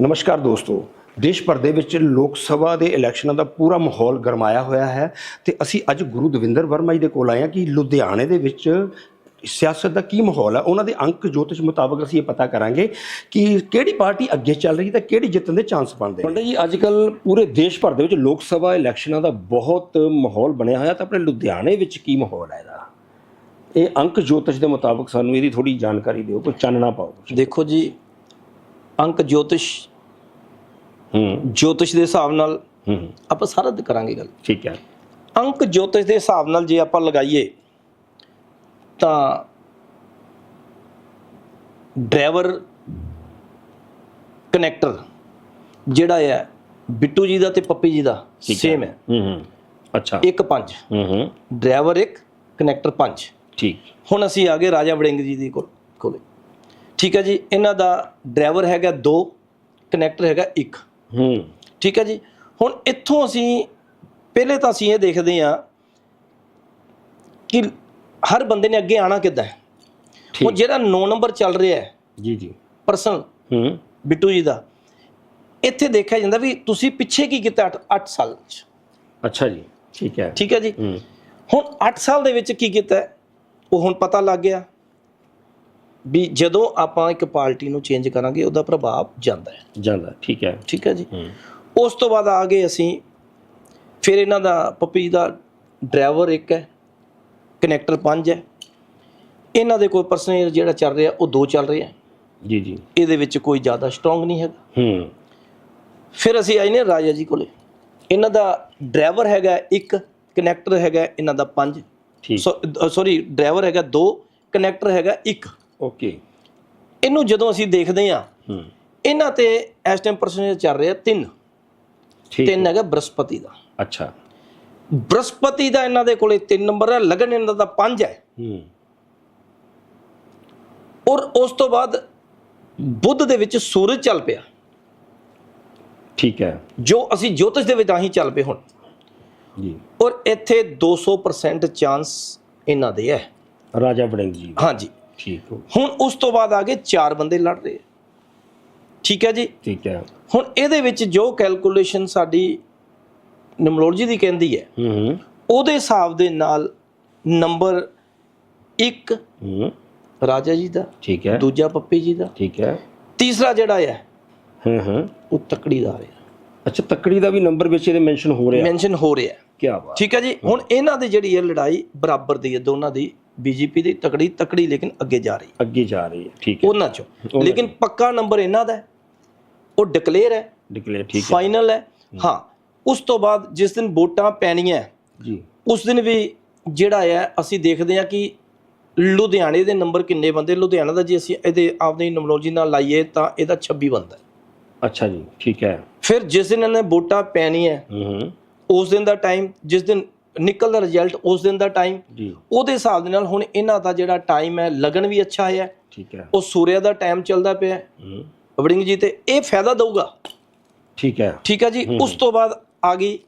ਨਮਸਕਾਰ ਦੋਸਤੋ। ਦੇਸ਼ ਭਰ ਦੇ ਵਿੱਚ ਲੋਕ ਸਭਾ ਦੇ ਇਲੈਕਸ਼ਨਾਂ ਦਾ ਪੂਰਾ ਮਾਹੌਲ ਗਰਮਾਇਆ ਹੋਇਆ ਹੈ ਤੇ ਅਸੀਂ ਅੱਜ ਗੁਰੂ ਦਵਿੰਦਰ ਵਰਮਾ ਜੀ ਦੇ ਕੋਲ ਆਏ ਹਾਂ ਕਿ ਲੁਧਿਆਣੇ ਦੇ ਵਿੱਚ ਸਿਆਸਤ ਦਾ ਕੀ ਮਾਹੌਲ ਹੈ ਉਹਨਾਂ ਦੇ ਅੰਕ ਜੋਤਿਸ਼ ਮੁਤਾਬਕ ਅਸੀਂ ਇਹ ਪਤਾ ਕਰਾਂਗੇ ਕਿ ਕਿਹੜੀ ਪਾਰਟੀ ਅੱਗੇ ਚੱਲ ਰਹੀ ਤੇ ਕਿਹੜੀ ਜਿੱਤਣ ਦੇ ਚਾਂਸ ਬਣਦੇ ਪੰਡਤ ਜੀ ਅੱਜ ਕੱਲ ਪੂਰੇ ਦੇਸ਼ ਭਰ ਦੇ ਵਿੱਚ ਲੋਕ ਸਭਾ ਇਲੈਕਸ਼ਨਾਂ ਦਾ ਬਹੁਤ ਮਾਹੌਲ ਬਣਿਆ ਹੋਇਆ ਤਾਂ ਆਪਣੇ ਲੁਧਿਆਣੇ ਵਿੱਚ ਕੀ ਮਾਹੌਲ ਹੈ ਇਹਦਾ? ਇਹ ਅੰਕ ਜੋਤਿਸ਼ ਦੇ ਮੁਤਾਬਕ ਸਾਨੂੰ ਇਹਦੀ ਥੋੜੀ ਜਾਣਕਾਰੀ ਦਿਓ ਕੋਈ ਚਾਨਣਾ ਪਾਓ। ਦੇਖੋ ਜੀ ਅੰਕ ਜੋਤਿਸ਼ ਹੂੰ। ਜੋਤਿਸ਼ ਦੇ ਹਿਸਾਬ ਨਾਲ ਹੂੰ। ਆਪਾਂ ਸਾਰਾ ਦ- ਕਰਾਂਗੇ ਗੱਲ। ਠੀਕ ਹੈ। ਅੰਕ ਜੋਤਿਸ਼ ਦੇ ਹਿਸਾਬ ਨਾਲ ਜੇ ਆਪਾਂ ਲਗਾਈਏ ਤਾਂ ਡਰਾਈਵਰ ਕਨੈਕਟਰ ਜਿਹੜਾ ਹੈ ਬਿੱਟੂ ਜੀ ਦਾ ਤੇ ਪੱਪੀ ਜੀ ਦਾ ਸੇਮ ਹੈ। ਹੂੰ ਹੂੰ। ਅੱਛਾ। ਇੱਕ ਪੰਜ। ਹੂੰ ਹੂੰ। ਡਰਾਈਵਰ ਇੱਕ ਕਨੈਕਟਰ ਪੰਜ। ਠੀਕ। ਹੁਣ ਅਸੀਂ ਆ ਗਏ ਰਾਜਾ ਵੜਿੰਗ ਜੀ ਦੀ ਕੋਲ ਕੋਲੇ। ਠੀਕ ਹੈ ਜੀ ਇਹਨਾਂ ਦਾ ਡਰਾਈਵਰ ਹੈਗਾ 2 ਕਨੈਕਟਰ ਹੈਗਾ 1 ਹੂੰ। ਠੀਕ ਹੈ ਜੀ ਹੁਣ ਇੱਥੋਂ ਅਸੀਂ ਪਹਿਲੇ ਤਾਂ ਅਸੀਂ ਇਹ ਦੇਖਦੇ ਹਾਂ ਕਿ ਹਰ ਬੰਦੇ ਨੇ ਅੱਗੇ ਆਣਾ ਕਿੱਦਾਂ ਹੈ। ਉਹ ਜਿਹੜਾ 9 ਨੰਬਰ ਚੱਲ ਰਿਹਾ ਹੈ ਜੀ ਜੀ। ਪਰਸਨਲ ਹੂੰ। ਬਿੱਟੂ ਜੀ ਦਾ ਇੱਥੇ ਦੇਖਿਆ ਜਾਂਦਾ ਵੀ ਤੁਸੀਂ ਪਿੱਛੇ ਕੀ ਕੀਤਾ 8 ਸਾਲ ਚ। ਅੱਛਾ ਜੀ ਠੀਕ ਹੈ। ਠੀਕ ਹੈ ਜੀ। ਹੂੰ। ਹੁਣ 8 ਸਾਲ ਦੇ ਵਿੱਚ ਕੀ ਕੀਤਾ? ਉਹ ਹੁਣ ਪਤਾ ਲੱਗ ਗਿਆ। ਵੀ ਜਦੋਂ ਆਪਾਂ ਇੱਕ ਪਾਰਟੀ ਨੂੰ ਚੇਂਜ ਕਰਾਂਗੇ ਉਹਦਾ ਪ੍ਰਭਾਵ ਜਾਂਦਾ ਹੈ। ਜਾਂਦਾ ਠੀਕ ਹੈ। ਠੀਕ ਹੈ ਜੀ? ਉਸ ਤੋਂ ਬਾਅਦ ਆ ਗਏ ਅਸੀਂ ਫਿਰ ਇਹਨਾਂ ਦਾ ਪੱਪੀ ਦਾ ਡਰਾਈਵਰ ਇੱਕ ਹੈ ਕਨੈਕਟਰ ਪੰਜ ਹੈ। ਇਹਨਾਂ ਦੇ ਕੋਈ ਪਰਸਨਲ ਜਿਹੜਾ ਚੱਲ ਰਿਹਾ ਉਹ ਦੋ ਚੱਲ ਰਿਹਾ ਜੀ ਜੀ। ਇਹਦੇ ਵਿੱਚ ਕੋਈ ਜ਼ਿਆਦਾ ਸਟਰੋਂਗ ਨਹੀਂ ਹੈਗਾ। ਹੂੰ। ਫਿਰ ਅਸੀਂ ਆਏ ਨੇ ਰਾਜਾ ਜੀ ਕੋਲੇ। ਇਹਨਾਂ ਦਾ ਡਰਾਈਵਰ ਹੈਗਾ ਇੱਕ ਕਨੈਕਟਰ ਹੈਗਾ ਇਹਨਾਂ ਦਾ ਪੰਜ। ਸੌਰੀ ਡਰਾਈਵਰ ਹੈਗਾ ਦੋ ਕਨੈਕਟਰ ਹੈਗਾ ਇੱਕ। ਓਕੇ। ਇਹਨੂੰ ਜਦੋਂ ਅਸੀਂ ਦੇਖਦੇ ਹਾਂ ਹੂੰ। ਇਹਨਾਂ ਤੇ ਇਸ ਟਾਈਮ ਪਰਸਨਲ ਚੱਲ ਰਿਹਾ ਤਿੰਨ। ਠੀਕ ਤਿੰਨ ਹੈਗਾ ਬ੍ਰਹਸਪਤੀ ਦਾ। ਅੱਛਾ। ਬ੍ਰਹਸਪਤੀ ਦਾ ਇਹਨਾਂ ਦੇ ਕੋਲੇ 3 ਨੰਬਰ ਹੈ ਲਗਨ ਇਹਨਾਂ ਦਾ 5 ਹੈ। ਹੂੰ। ਔਰ ਉਸ ਤੋਂ ਬਾਅਦ ਬੁੱਧ ਦੇ ਵਿੱਚ ਸੂਰਜ ਚੱਲ ਪਿਆ। ਠੀਕ ਹੈ। ਜੋ ਅਸੀਂ ਜੋਤਿਸ਼ ਦੇ ਵਿੱਚ ਆਹੀ ਚੱਲ ਪਏ ਹੁਣ। ਜੀ। ਔਰ ਇੱਥੇ 200% ਚਾਂਸ ਇਹਨਾਂ ਦੇ ਹੈ। ਰਾਜਾ ਵੜਿੰਗ ਜੀ। ਹਾਂਜੀ। ਠੀਕ ਹੋ ਹੁਣ ਉਸ ਤੋਂ ਬਾਅਦ ਆ ਗਏ ਚਾਰ ਬੰਦੇ ਲੜ ਰਹੇ ਠੀਕ ਹੈ ਜੀ? ਠੀਕ ਹੈ। ਹੁਣ ਇਹਦੇ ਵਿੱਚ ਜੋ ਕੈਲਕੂਲੇਸ਼ਨ ਸਾਡੀ ਨਿਮਰੋਲੋਜੀ ਦੀ ਕਹਿੰਦੀ ਹੈ ਹੂੰ ਹੂੰ। ਉਹਦੇ ਹਿਸਾਬ ਦੇ ਨਾਲ ਨੰਬਰ 1 ਹੂੰ। ਰਾਜਾ ਜੀ ਦਾ ਠੀਕ ਹੈ। ਦੂਜਾ ਪੱਪੀ ਜੀ ਦਾ ਠੀਕ ਹੈ। ਤੀਸਰਾ ਜਿਹੜਾ ਹੈ ਹੂੰ ਹੂੰ। ਉਹ ਤਕੜੀ ਦਾ ਰਿਹਾ। ਅੱਛਾ ਤੱਕੜੀ ਦਾ ਵੀ ਨੰਬਰ ਵਿੱਚ ਇਹਦੇ ਮੈਂਸ਼ਨ ਹੋ ਰਿਹਾ। ਮੈਂਸ਼ਨ ਹੋ ਰਿਹਾ। ਹੈ। ਕੀ ਬਾਤ। ਠੀਕ ਹੈ ਜੀ? ਹੁਣ ਇਹਨਾਂ ਦੀ ਜਿਹੜੀ ਹੈ ਲੜਾਈ ਬਰਾਬਰ ਦੀ ਹੈ ਦੋਨਾਂ ਦੀ ਬੀਜੇਪੀ ਦੀ ਤਕੜੀ ਤਕੜੀ ਲੇਕਿਨ ਅੱਗੇ ਜਾ ਰਹੀ ਹੈ। ਅੱਗੇ ਜਾ ਰਹੀ ਹੈ ਠੀਕ ਹੈ। ਉਹਨਾਂ ਚੋਂ। ਲੇਕਿਨ ਪੱਕਾ ਨੰਬਰ ਇਹਨਾਂ ਦਾ ਹੈ। ਉਹ ਡਿਕਲੇਅਰ ਹੈ। ਡਿਕਲੇਅਰ ਠੀਕ ਹੈ। ਫਾਈਨਲ ਹੈ। ਹਾਂ। ਉਸ ਤੋਂ ਬਾਅਦ ਜਿਸ ਦਿਨ ਵੋਟਾਂ ਪੈਣੀਆਂ ਜੀ। ਉਸ ਦਿਨ ਵੀ ਜਿਹੜਾ ਹੈ ਅਸੀਂ ਦੇਖਦੇ ਹਾਂ ਕਿ ਲੁਧਿਆਣੇ ਦੇ ਨੰਬਰ ਕਿੰਨੇ ਬੰਦੇ ਲੁਧਿਆਣਾ ਦਾ ਜੇ ਅਸੀਂ ਇਹਦੇ ਆਪਣੀ ਨਮੋਲੋਜੀ ਨਾਲ ਲਾਈਏ ਤਾਂ ਇਹਦਾ 26 ਬੰਦਾ ਹੈ। ਅੱਛਾ ਜੀ ਠੀਕ ਹੈ। ਫਿਰ ਜਿਸ ਦਿਨ ਇਹਨਾਂ ਵੋਟਾਂ ਪੈਣੀਆਂ ਉਸ ਦਿਨ ਦਾ ਟਾਈਮ ਜਿਸ ਦਿਨ ਨਿਕਲਦਾ ਰਿਜ਼ਲਟ ਉਸ ਦਿਨ ਦਾ ਟਾਈਮ ਜੀ। ਉਹਦੇ ਹਿਸਾਬ ਦੇ ਨਾਲ ਹੁਣ ਇਹਨਾਂ ਦਾ ਜਿਹੜਾ ਟਾਈਮ ਹੈ ਲਗਨ ਵੀ ਅੱਛਾ ਹੈ। ਠੀਕ ਹੈ। ਉਹ ਸੂਰਿਆ ਦਾ ਟਾਈਮ ਚੱਲਦਾ ਪਿਆ ਵੜਿੰਗ ਜੀ ਤੇ ਇਹ ਫਾਇਦਾ ਦਊਗਾ? ਠੀਕ ਹੈ। ਠੀਕ ਹੈ ਜੀ। ਉਸ ਤੋਂ ਬਾਅਦ ਆ ਗਈ।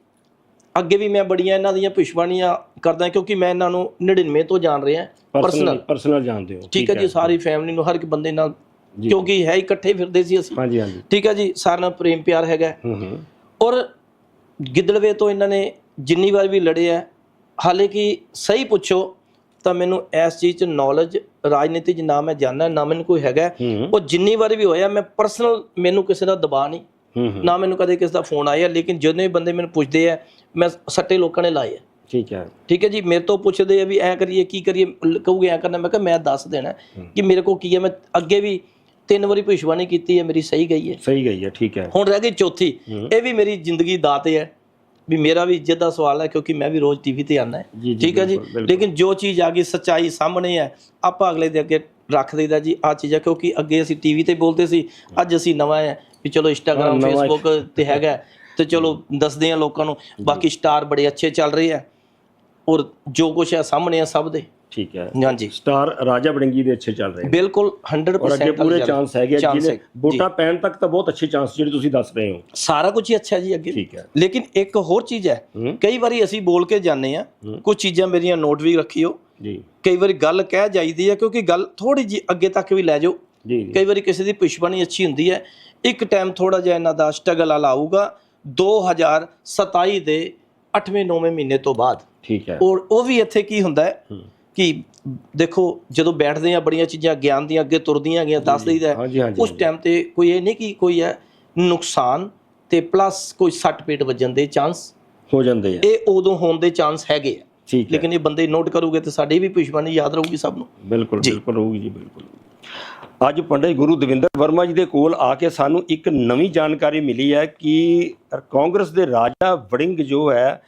ਅੱਗੇ ਵੀ ਮੈਂ ਬੜੀਆਂ ਇਹਨਾਂ ਦੀਆਂ ਭਿਸ਼ਵਾਣੀਆਂ ਕਰਦਾ ਕਿਉਂਕਿ ਮੈਂ ਇਹਨਾਂ ਨੂੰ 99 ਤੋਂ ਜਾਣ ਰਿਹਾ ਪਰਸਨਲ ਪਰਸਨਲ ਜਾਣਦੇ ਹੋ। ਠੀਕ ਹੈ ਜੀ ਸਾਰੀ ਫੈਮਿਲੀ ਨੂੰ ਹਰ ਇੱਕ ਬੰਦੇ ਨਾਲ ਕਿਉਂਕਿ ਹੈ ਇਕੱਠੇ ਫਿਰਦੇ ਸੀ ਅਸੀਂ। ਹਾਂਜੀ ਹਾਂਜੀ। ਠੀਕ ਹੈ ਜੀ ਸਾਰਿਆਂ ਨਾਲ ਪ੍ਰੇਮ ਪਿਆਰ ਹੈਗਾ ਹੂੰ ਹੂੰ। ਔਰ ਗਿੱਦੜਵੇ ਤੋਂ ਇਹਨਾਂ ਨੇ ਜਿੰਨੀ ਵਾਰ ਵੀ ਲੜੇ ਆ ਹਾਲੇ ਕਿ ਸਹੀ ਪੁੱਛੋ ਤਾਂ ਮੈਨੂੰ ਇਸ ਚੀਜ਼ 'ਚ ਨੌਲੇਜ ਰਾਜਨੀਤੀ 'ਚ ਨਾ ਮੈਂ ਜਾਣਦਾ ਨਾ ਮੈਨੂੰ ਕੋਈ ਹੈਗਾ। ਉਹ ਜਿੰਨੀ ਵਾਰ ਵੀ ਹੋਇਆ ਮੈਂ ਪਰਸਨਲ ਮੈਨੂੰ ਕਿਸੇ ਦਾ ਦਬਾਅ ਨਹੀਂ। ਨਾ ਮੈਨੂੰ ਕਦੇ ਕਿਸੇ ਦਾ ਫੋਨ ਆਇਆ ਲੇਕਿਨ ਜਦੋਂ ਵੀ ਬੰਦੇ ਮੈਨੂੰ ਪੁੱਛਦੇ ਆ ਮੈਂ ਸੱਟੇ ਲੋਕਾਂ ਨੇ ਲਾਏ ਆ। ਠੀਕ ਹੈ। ਠੀਕ ਹੈ ਜੀ? ਮੇਰੇ ਤੋਂ ਪੁੱਛਦੇ ਆ ਵੀ ਐ ਕਰੀਏ ਕੀ ਕਰੀਏ ਕਹੂਗੇ ਐ ਕਰਨਾ ਮੈਂ ਕਿਹਾ ਮੈਂ ਦੱਸ ਦੇਣਾ ਕਿ ਮੇਰੇ ਕੋਲ ਕੀ ਹੈ? ਮੈਂ ਅੱਗੇ ਵੀ ਤਿੰਨ ਵਾਰੀ ਭਿਸ਼ਵਾਨੀ ਕੀਤੀ ਹੈ ਮੇਰੀ ਸਹੀ ਗਈ ਹੈ। ਸਹੀ ਗਈ ਹੈ ਠੀਕ ਹੈ। ਹੁਣ ਰਹਿ ਗਈ ਚੌਥੀ। ਇਹ ਵੀ ਮੇਰੀ ਜ਼ਿੰਦਗੀ ਦਾਤ ਹੈ। ਵੀ ਮੇਰਾ ਵੀ ਇੱਜ਼ਤ ਦਾ ਸਵਾਲ ਹੈ ਕਿਉਂਕਿ ਮੈਂ ਵੀ ਰੋਜ਼ ਟੀਵੀ ਤੇ ਆਉਂਦਾ ਠੀਕ ਹੈ ਜੀ। ਲੇਕਿਨ ਜੋ ਚੀਜ਼ ਆ ਗਈ ਸੱਚਾਈ ਸਾਹਮਣੇ ਹੈ। ਆਪਾਂ ਅਗਲੇ ਦੇ ਅੱਗੇ ਰੱਖ ਦਈਦਾ ਜੀ ਆ ਚੀਜ਼ਾਂ ਕਿਉਂਕਿ ਅੱਗੇ ਅਸੀਂ ਟੀਵੀ ਤੇ ਬੋਲਦੇ ਸੀ ਅੱਜ ਅਸੀਂ ਨਵਾਂ ਹੈ ਵੀ ਚਲੋ ਇੰਸਟਾਗ੍ਰam ਫੇਸਬੁੱਕ ਤੇ ਹੈਗਾ ਤੇ ਚਲੋ ਦੱਸਦੇ ਆ ਲੋਕਾਂ ਨੂੰ। ਬਾਕੀ ਸਟਾਰ ਬੜੇ ਅੱਛੇ ਚੱਲ ਰਹੇ ਆ ਔਰ ਜੋ ਕੁਝ ਹੈ ਸਾਹਮਣੇ ਆ ਸਭ ਦੇ। ਠੀਕ ਹੈ। ਹਾਂਜੀ। ਸਟਾਰ ਰਾਜਾ ਵੜਿੰਗੀ ਦੇ ਅੱਛੇ ਚੱਲ ਰਹੇ ਨੇ। ਬਿਲਕੁਲ ਔਰ 100% ਅੱਗੇ ਪੂਰੇ ਚਾਂਸ ਹੈਗੇ ਆ, ਜਿਹਨੇ। ਵੋਟਾਂ ਪੈਣ ਤੱਕ ਤਾਂ ਬਹੁਤ ਅੱਛੇ ਚਾਂਸ ਜਿਹੜੇ ਤੁਸੀਂ ਦੱਸ ਰਹੇ ਹੋ। ਸਾਰਾ ਕੁਝ ਹੀ ਅੱਛਾ ਜੀ ਅੱਗੇ। ਠੀਕ ਹੈ। ਲੇਕਿਨ ਇੱਕ ਹੋਰ ਚੀਜ਼ ਹੈ। ਕਈ ਵਾਰੀ ਅਸੀਂ ਬੋਲ ਕੇ ਜਾਂਦੇ ਆ ਕੁਝ ਚੀਜ਼ਾਂ ਮੇਰੀਆਂ ਨੋਟ ਵੀ ਰੱਖਿਓ। ਜੀ। ਕਈ ਵਾਰੀ ਗੱਲ ਕਹਿ ਜਾਈਦੀ ਹੈ ਕਿਉਂਕਿ ਗੱਲ ਥੋੜੀ ਜੀ ਅੱਗੇ ਤੱਕ ਵੀ ਲੈ ਜਾਓ। ਜੀ ਕਈ ਵਾਰੀ ਕਿਸੇ ਦੀ ਭਵਿੱਖਬਾਣੀ ਅੱਛੀ ਹੁੰਦੀ ਹੈ ਇੱਕ ਟਾਈਮ ਥੋੜਾ ਜਿਹਾ ਇਹਨਾਂ ਦਾ ਸਟਰਗਲ ਵਾਲਾ ਆਊਗਾ 2027 ਦੇ 8ਵੇਂ 9ਵੇਂ ਮਹੀਨੇ ਤੋਂ ਬਾਅਦ। ਠੀਕ ਹੈ। ਔਰ ਉਹ ਵੀ ਇੱਥੇ ਕੀ ਹੁੰਦਾ ਹੂੰ। ਕਿ ਦੇਖੋ ਜਦੋਂ ਬੈਠਦੇ ਆ ਬੜੀਆਂ ਚੀਜ਼ਾਂ ਗਿਆਨ ਦੀਆਂ ਅੱਗੇ ਤੁਰਦੀਆਂ ਗਈਆਂ ਦੱਸ ਦਈਦਾ ਉਸ ਟਾਈਮ ਤੇ ਕੋਈ ਇਹ ਨਹੀਂ ਕਿ ਕੋਈ ਹੈ ਨੁਕਸਾਨ ਤੇ ਪਲੱਸ ਕੋਈ ਸੱਟ ਪੇਟ ਵੱਜਣ ਦੇ ਚਾਂਸ ਹੋ ਜਾਂਦੇ ਆ। ਇਹ ਉਦੋਂ ਹੋਣ ਦੇ ਚਾਂਸ ਹੈਗੇ ਆ। ਠੀਕ ਲੇਕਿਨ ਇਹ ਬੰਦੇ ਨੋਟ ਕਰੋਗੇ ਤੇ ਸਾਡੀ ਵੀ ਭਵਿੱਖਬਾਣੀ ਯਾਦ ਰਹੂਗੀ ਸਭ ਨੂੰ। ਬਿਲਕੁਲ। ਬਿਲਕੁਲ ਹੋਊਗੀ ਜੀ ਬਿਲਕੁਲ। ਅੱਜ ਪੰਡਿਤ ਗੁਰੂ ਦਵਿੰਦਰ ਵਰਮਾ ਜੀ ਦੇ ਕੋਲ ਆ ਕੇ ਸਾਨੂੰ ਇੱਕ ਨਵੀਂ ਜਾਣਕਾਰੀ ਮਿਲੀ ਹੈ ਕਿ ਕਾਂਗਰਸ ਦੇ ਰਾਜਾ ਵੜਿੰਗ ਜੋ ਹੈ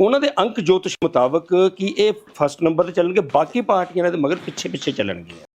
ਉਹਨਾਂ ਦੇ ਅੰਕ ਜੋਤਿਸ਼ ਮੁਤਾਬਕ ਕਿ ਇਹ ਫਸਟ ਨੰਬਰ ਤੇ ਚੱਲਣਗੇ, ਬਾਕੀ ਪਾਰਟੀਆਂ ਦੇ ਮਗਰ ਪਿੱਛੇ ਪਿੱਛੇ ਚੱਲਣਗੀਆਂ।